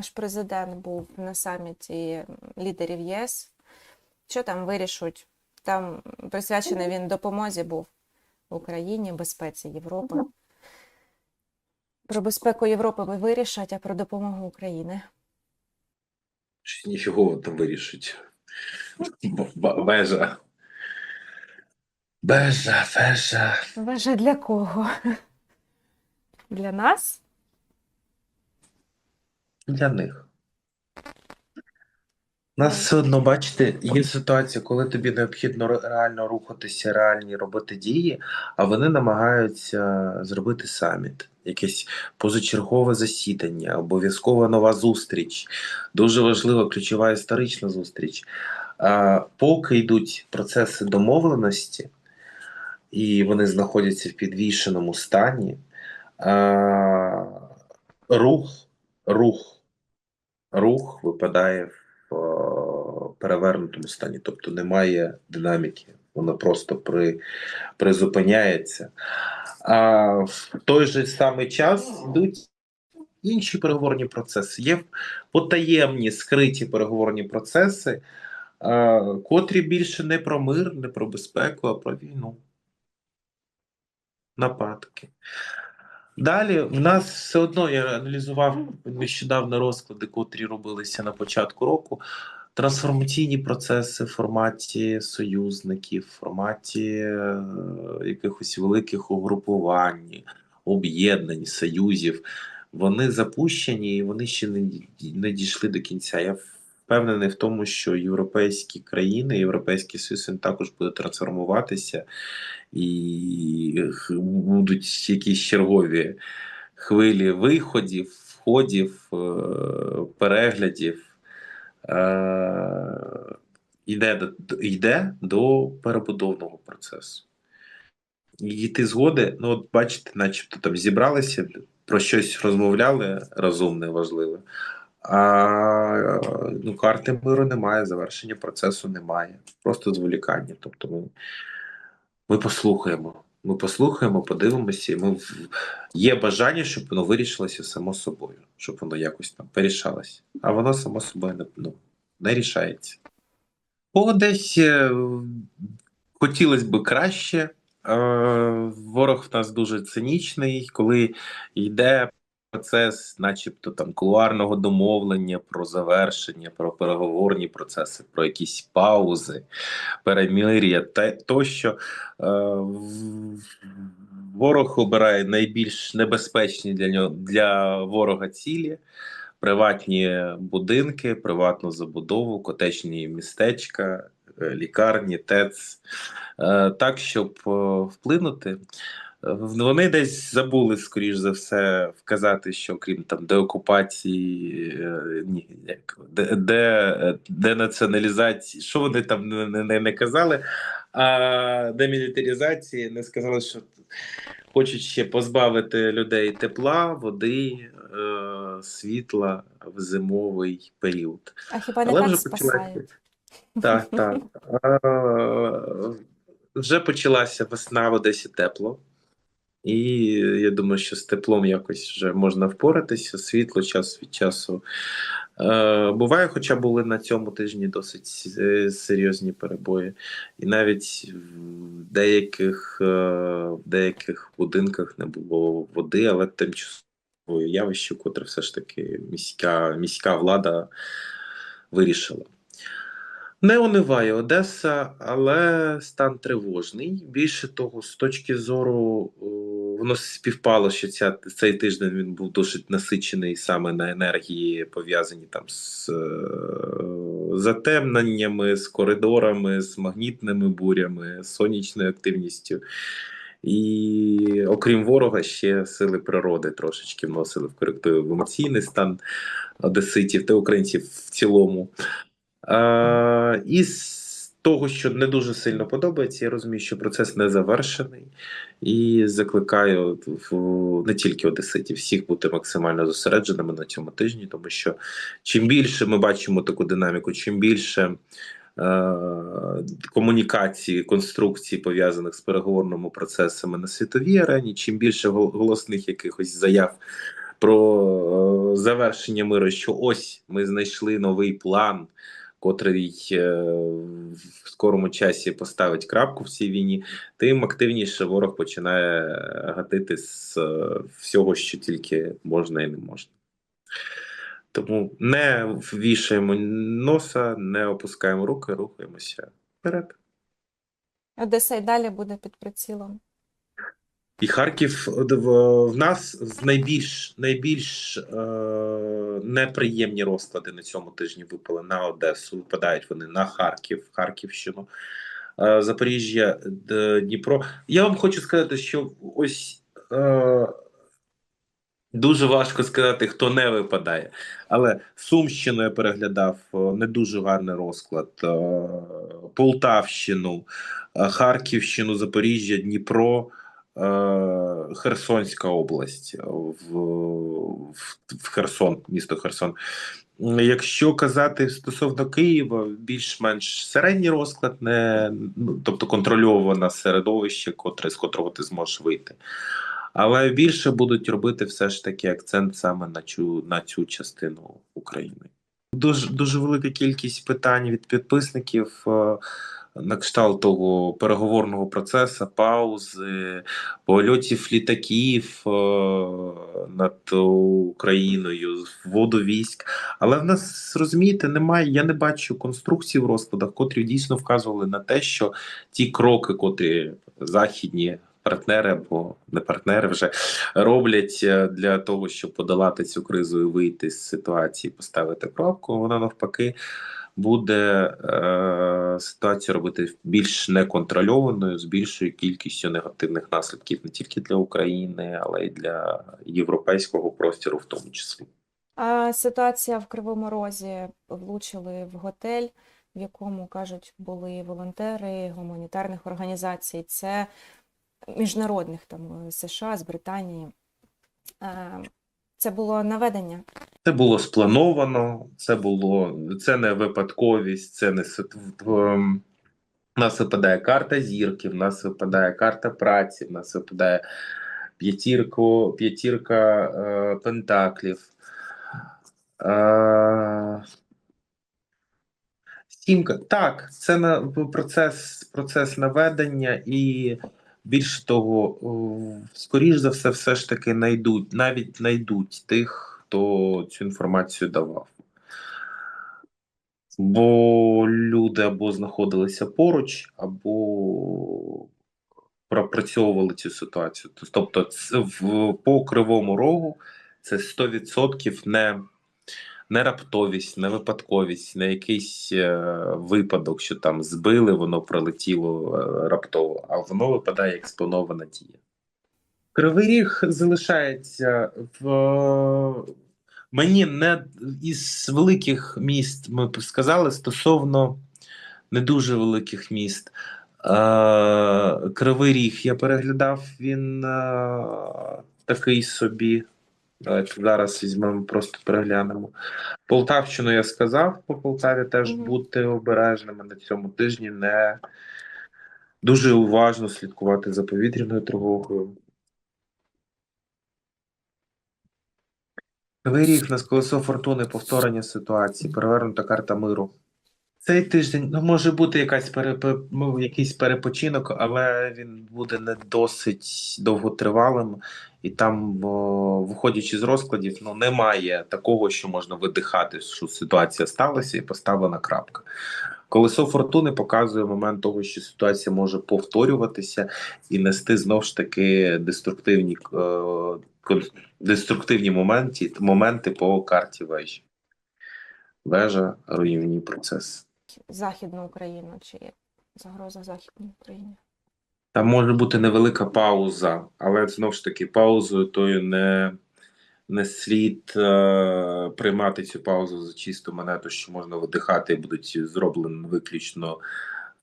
наш президент був на саміті лідерів ЄС. Що там вирішуть? Там присвячений він допомозі був Україні, безпеці Європи. Про безпеку Європи ви вирішать, а про допомогу України. Ніфігово там вирішить. Б- б- Бежа. Бежа, бежа. Для кого? Для нас? Для них. Нас все одно, бачите, є ситуація, коли тобі необхідно реально рухатися, реальні робити дії, а вони намагаються зробити саміт, якесь позачергове засідання, обов'язкова нова зустріч. Дуже важлива ключова історична зустріч. А, поки йдуть процеси домовленості, і вони знаходяться в підвішеному стані, а, рух, рух, рух випадає в е, перевернутому стані, тобто немає динаміки, воно просто при, призупиняється. А в той же самий час йдуть інші переговорні процеси. Є потаємні скриті переговорні процеси, е, котрі більше не про мир, не про безпеку, а про війну. Нападки. Далі в нас все одно я аналізував нещодавно розклади, котрі робилися на початку року. Трансформаційні процеси в форматі союзників, в форматі е, якихось великих угрупувань, об'єднань, союзів. Вони запущені і вони ще не, не дійшли до кінця. Я впевнений в тому, що європейські країни, Європейський він також буде трансформуватися і будуть якісь чергові хвилі виходів, входів, е, переглядів. Е, Йде до, йде до перебудовного процесу. І ти згоди, ну от бачите, начебто там зібралися, про щось розмовляли розумне, важливе. А ну, карти миру немає, завершення процесу немає. Просто зволікання. Тобто ми, ми послухаємо. Ми послухаємо, подивимося. Ми. Є бажання, щоб воно вирішилося само собою, щоб воно якось там порішалося. А воно само собою не, ну, не рішається. Бо десь е, хотілося б краще. Е, ворог в нас дуже цинічний, коли йде процес, начебто там кулуарного домовлення про завершення, про переговорні процеси, про якісь паузи, перемир'я та тощо. Е, ворог обирає найбільш небезпечні для нього для ворога цілі. Приватні будинки, приватну забудову, котечні містечка, е, лікарні, ТЕЦ, Е, так, щоб е, вплинути. Е, Вони десь забули, скоріш за все, вказати, що крім там деокупації, е, ні, як, де, де, денаціоналізації, що вони там не, не, не- казали, а демілітаризації не сказали, що хочуть ще позбавити людей тепла, води, е, світла в зимовий період. А хіба не Але так вже спасають? Так, так. Е, Вже почалася весна в Одесі тепло. І я думаю, що з теплом якось вже можна впоратися. Світло час від часу е, буває, хоча були на цьому тижні досить е, серйозні перебої. І навіть в деяких, е, в деяких будинках не було води, але тимчасове явище, котре все ж таки міська, міська влада вирішила. Не униває Одеса, але стан тривожний. Більше того, з точки зору, воно співпало, що ця, цей тиждень він був досить насичений саме на енергії, пов'язані там з е, затемненнями, з коридорами, з магнітними бурями, сонячною активністю. І окрім ворога, ще сили природи трошечки вносили в коректив емоційний стан одеситів та українців в цілому. А, і з того, що не дуже сильно подобається, я розумію, що процес не завершений, і закликаю в, не тільки одеситів, всіх бути максимально зосередженими на цьому тижні, тому що чим більше ми бачимо таку динаміку, чим більше е, комунікації, конструкцій, пов'язаних з переговорними процесами на світовій арені, чим більше голосних якихось заяв про е, завершення миру, що ось ми знайшли новий план, котрий е, в скорому часі поставить крапку в цій війні, тим активніше ворог починає гатити з е, всього, що тільки можна і не можна. Тому не вішаємо носа, не опускаємо руки, рухаємося вперед. Одеса й далі буде під прицілом. І Харків в, в нас найбільш найбільш е, неприємні розклади на цьому тижні випали на Одесу. Випадають вони на Харків, Харківщину, е, Запоріжжя, Дніпро. Я вам хочу сказати, що ось е, дуже важко сказати, хто не випадає. Але Сумщину я переглядав е, не дуже гарний розклад. е, Полтавщину, е, Харківщину, Запоріжжя, Дніпро. Е, Херсонська область е, в, в, Херсон, місто Херсон. Якщо казати стосовно Києва, більш-менш середній розклад, не, ну, тобто контрольоване середовище, котре, з котрого ти зможеш вийти. Але більше будуть робити все ж таки акцент саме на цю, на цю частину України. Дуже, дуже велика кількість питань від підписників. На кшталт того переговорного процесу, паузи, польотів літаків е, над Україною, вводу військ. Але в нас розумієте, немає. Я не бачу конструкцій в розкладах, котрі дійсно вказували на те, що ті кроки, котрі західні. Партнери або не партнери вже роблять е, для того, щоб подолати цю кризу і вийти з ситуації, поставити крапку. Вона навпаки буде е, ситуацію робити більш неконтрольованою з більшою кількістю негативних наслідків не тільки для України, але й для європейського простору, в тому числі. А ситуація в Кривому Розі влучили в готель, в якому кажуть, були волонтери гуманітарних організацій. Це міжнародних там США, з Британії. Е, Це було наведення. Це було сплановано, це було це не випадковість, це не сит- в- ем, нас випадає карта зірки, в нас випадає карта праці, в нас випадає п'ятірку, п'ятірка е, пентаклів. Е, Сімка. Так, це на процес, процес наведення, і більше того, скоріш за все, все ж таки найдуть, навіть знайдуть тих, хто цю інформацію давав. Бо люди або знаходилися поруч, або пропрацьовували цю ситуацію. Тобто, це в, по кривому рогу це 100% не, не раптовість, не випадковість, не якийсь е, випадок, що там збили, воно пролетіло е, раптово, а воно випадає як спланована дія. Кривий ріг залишається в мені не із великих міст, ми б сказали, стосовно не дуже великих міст. Е, Кривий Ріг я переглядав, він е, такий собі. Давайте зараз візьмемо, просто переглянемо. Полтавщину я сказав, по Полтаві теж Мгм. бути обережними на цьому тижні, не дуже уважно слідкувати за повітряною тривогою. Кривий ріг в нас колесо фортуни, повторення ситуації, перевернута карта миру. Цей тиждень ну, може бути якась перепе... ну, якийсь перепочинок, але він буде не досить довготривалим, і там, о, виходячи з розкладів, ну немає такого, що можна видихати, що ситуація сталася і поставлена крапка. Колесо фортуни показує момент того, що ситуація може повторюватися і нести знов ж таки деструктивні, е, деструктивні моменти, моменти по карті вежі. Вежа, руйнівні процеси. Західну Україну, чи є загроза Західній Україні. Там може бути невелика пауза, але знову ж таки, паузою тою не, не слід е, приймати цю паузу за чисту монету, що можна видихати, і будуть зроблені виключно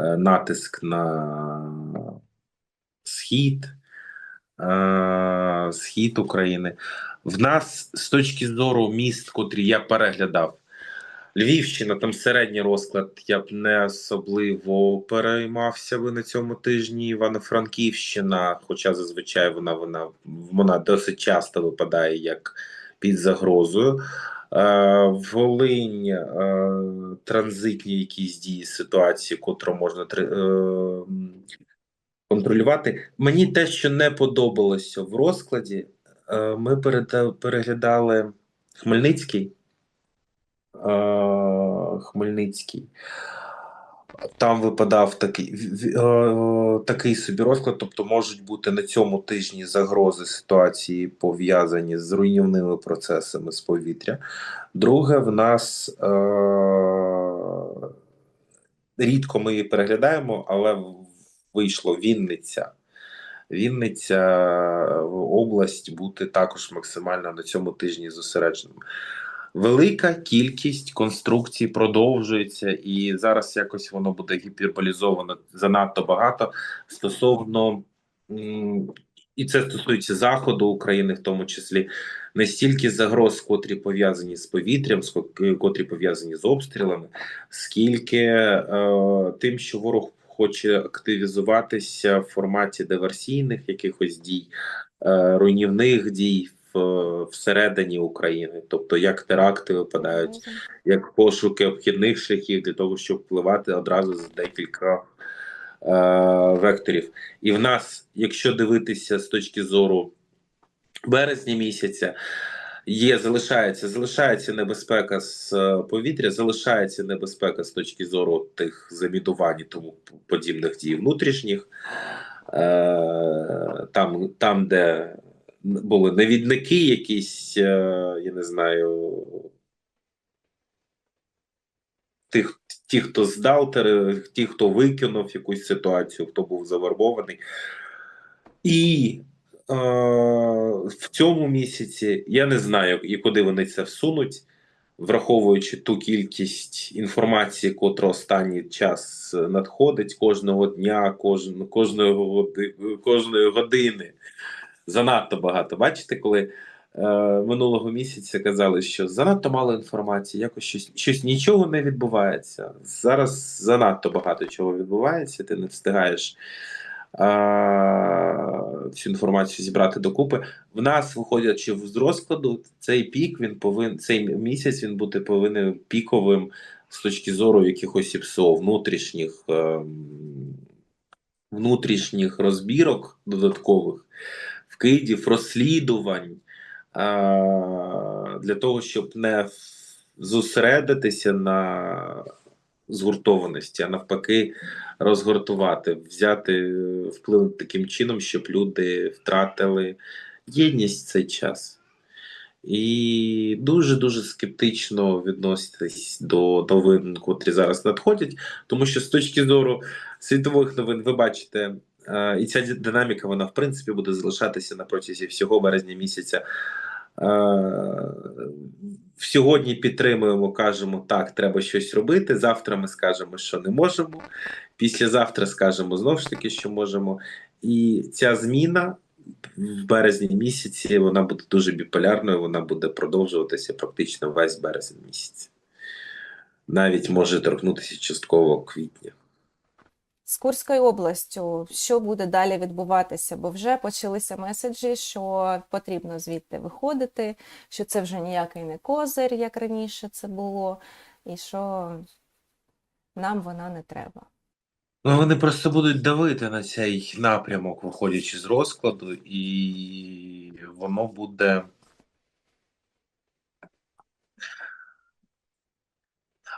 е, натиск на схід, е, схід України. В нас з точки зору міст, котрі я переглядав, Львівщина, там середній розклад, я б не особливо переймався би на цьому тижні. Івано-Франківщина, хоча зазвичай вона, вона, вона досить часто випадає як під загрозою. Е, Волинь, е, транзитні якісь дії ситуації, котру можна е, контролювати. Мені те, що не подобалося в розкладі, е, ми переглядали Хмельницький. Е, Хмельницький. Там випадав такий, е, такий собі розклад, тобто можуть бути на цьому тижні загрози ситуації пов'язані з руйнівними процесами з повітря. Друге, в нас е, рідко ми її переглядаємо, але вийшло Вінниця. Вінниця е, область бути також максимально на цьому тижні зосередженим. Велика кількість конструкцій продовжується, і зараз якось воно буде гіперболізовано занадто багато стосовно, і це стосується заходу України, в тому числі. Не стільки загроз, котрі пов'язані з повітрям, ско- котрі пов'язані з обстрілами, скільки е, тим, що ворог хоче активізуватися в форматі диверсійних якихось дій, е, руйнівних дій в, всередині України, тобто як теракти випадають, як пошуки обхідних шляхів для того, щоб впливати одразу з декілька е, векторів. І в нас, якщо дивитися з точки зору березня місяця, є, залишається, залишається небезпека з е, повітря, залишається небезпека з точки зору тих замідувань і тому подібних дій внутрішніх. Е, там, там, де були навідники, якісь, е, я не знаю, тих, ті, хто здав, тере- ті, хто викинув якусь ситуацію, хто був завербований. І е, в цьому місяці я не знаю, і куди вони це всунуть, враховуючи ту кількість інформації, котра останній час надходить кожного дня, кожен, кожної, кожної години. Занадто багато. Бачите, коли е, минулого місяця казали, що занадто мало інформації, якось щось, щось нічого не відбувається. Зараз занадто багато чого відбувається, ти не встигаєш а, цю інформацію зібрати докупи. В нас, виходячи з розкладу, цей пік він повинен цей місяць він бути повинен піковим з точки зору якихось ІПСО, внутрішніх, ем, внутрішніх розбірок додаткових, вкидів, розслідувань для того, щоб не зосередитися на згуртованості, а навпаки, розгуртувати, взяти е, вплив таким чином, щоб люди втратили єдність в цей час. І дуже дуже скептично відноситись до новин, котрі зараз надходять, тому що з точки зору світових новин, ви бачите, і ця динаміка, вона в принципі буде залишатися на протязі всього березня місяця. Е, Сьогодні підтримуємо, кажемо, так, треба щось робити. Завтра ми скажемо, що не можемо. Післязавтра скажемо знову ж таки, що можемо. І ця зміна в березні місяці вона буде дуже біполярною, вона буде продовжуватися практично весь березень місяць. Навіть може торкнутися частково квітня. З Курською областю, що буде далі відбуватися? Бо вже почалися меседжі, що потрібно звідти виходити, що це вже ніякий не козир, як раніше це було, і що нам вона не треба. Ну, вони просто будуть давити на цей напрямок, виходячи з розкладу, і воно буде.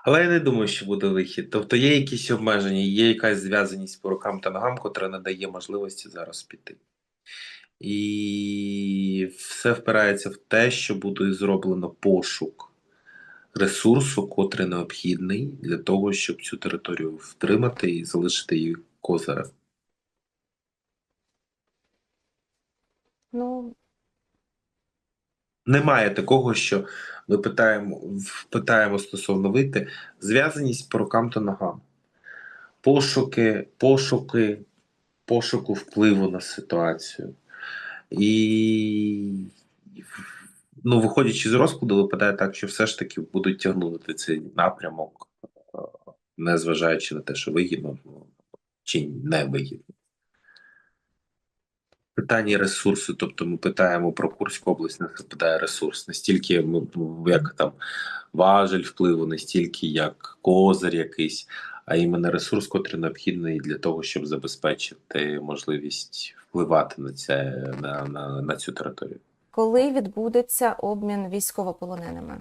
Але я не думаю, що буде вихід. Тобто є якісь обмеження, є якась зв'язаність по рукам та ногам, котра не дає можливості зараз піти. І все впирається в те, що буде зроблено пошук ресурсу, котрий необхідний для того, щоб цю територію втримати і залишити її козирем. Ну, Немає такого, що ми питаємо, питаємо стосовно вийти, зв'язаність по рукам та ногам. Пошуки, пошуки, пошуку впливу на ситуацію. І ну, виходячи з розкладу, випадає так, що все ж таки будуть тягнути цей напрямок, е, незважаючи на те, що вигідно чи не вигідно. Питанні ресурсу, тобто ми питаємо про Курську область, не питає ресурс, не стільки ми, як там важель впливу, не стільки як козир якийсь, а іменно ресурс, котрий необхідний для того, щоб забезпечити можливість впливати на це на, на, на цю територію. Коли відбудеться обмін військовополоненими?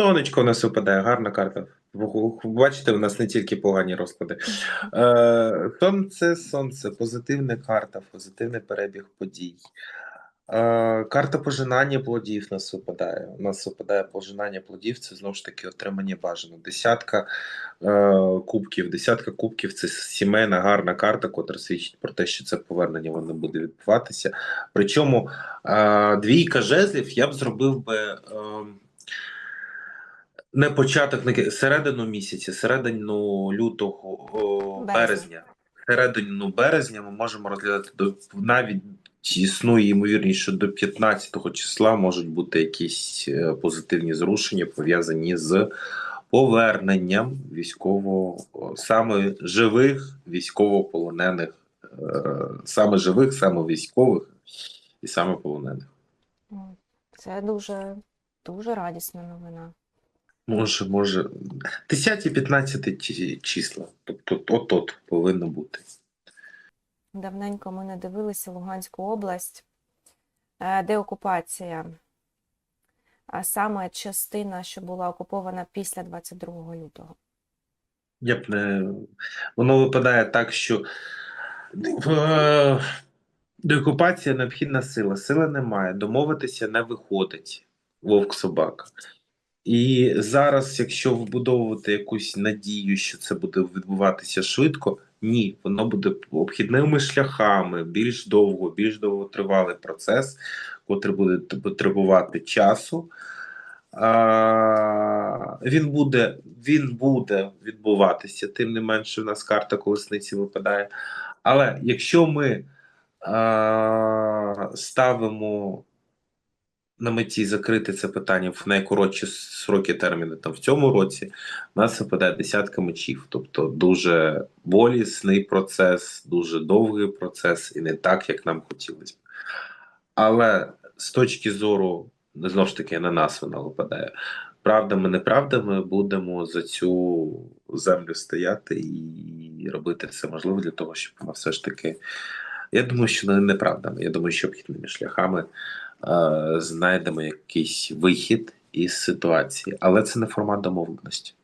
Сонечко у нас випадає, гарна карта. Бачите, у нас не тільки погані розклади. Е, сонце, сонце, позитивна карта, позитивний перебіг подій. Е, карта пожинання плодів нас випадає. У нас випадає пожинання плодів, це знову ж таки отримання бажано. Десятка е, кубків. Десятка кубків це сімейна гарна карта, котра свідчить про те, що це повернення воно буде відбуватися. Причому е, двійка жезлів я б зробив би. Е, не початок, не середину місяця, середину лютого, о, Березня. березня. Середину березня ми можемо розглядати до навіть існує ймовірність, що до 15 числа можуть бути якісь е, позитивні зрушення пов'язані з поверненням військово саме живих військовополонених, е, саме живих, саме військових і саме полонених. Це дуже, дуже радісна новина. Може, може, 10-15 числа. Тобто, от-от повинно бути. Давненько ми не дивилися Луганську область, Е, де окупація, а саме частина, що була окупована після 22 лютого. Я б не. Воно випадає так, що деокупація необхідна сила. Сили немає, домовитися не виходить. Вовк собака. І зараз, якщо вбудовувати якусь надію, що це буде відбуватися швидко, ні, воно буде обхідними шляхами, більш довго, більш довготривалий процес, котрий буде потребувати часу. А, він буде, він буде відбуватися, тим не менше, в нас карта колесниці випадає. Але якщо ми а, ставимо на меті закрити це питання в найкоротші сроки терміни там в цьому році, нас випадає десятка мечів. Тобто дуже болісний процес, дуже довгий процес, і не так, як нам хотілося б. Але з точки зору, знову ж таки, на нас вона випадає. Правдами, неправдами будемо за цю землю стояти і робити все можливе для того, щоб вона все ж таки. Я думаю, що не неправдами. Я думаю, що обхідними шляхами знайдемо якийсь вихід із ситуації, але це не формат домовленості.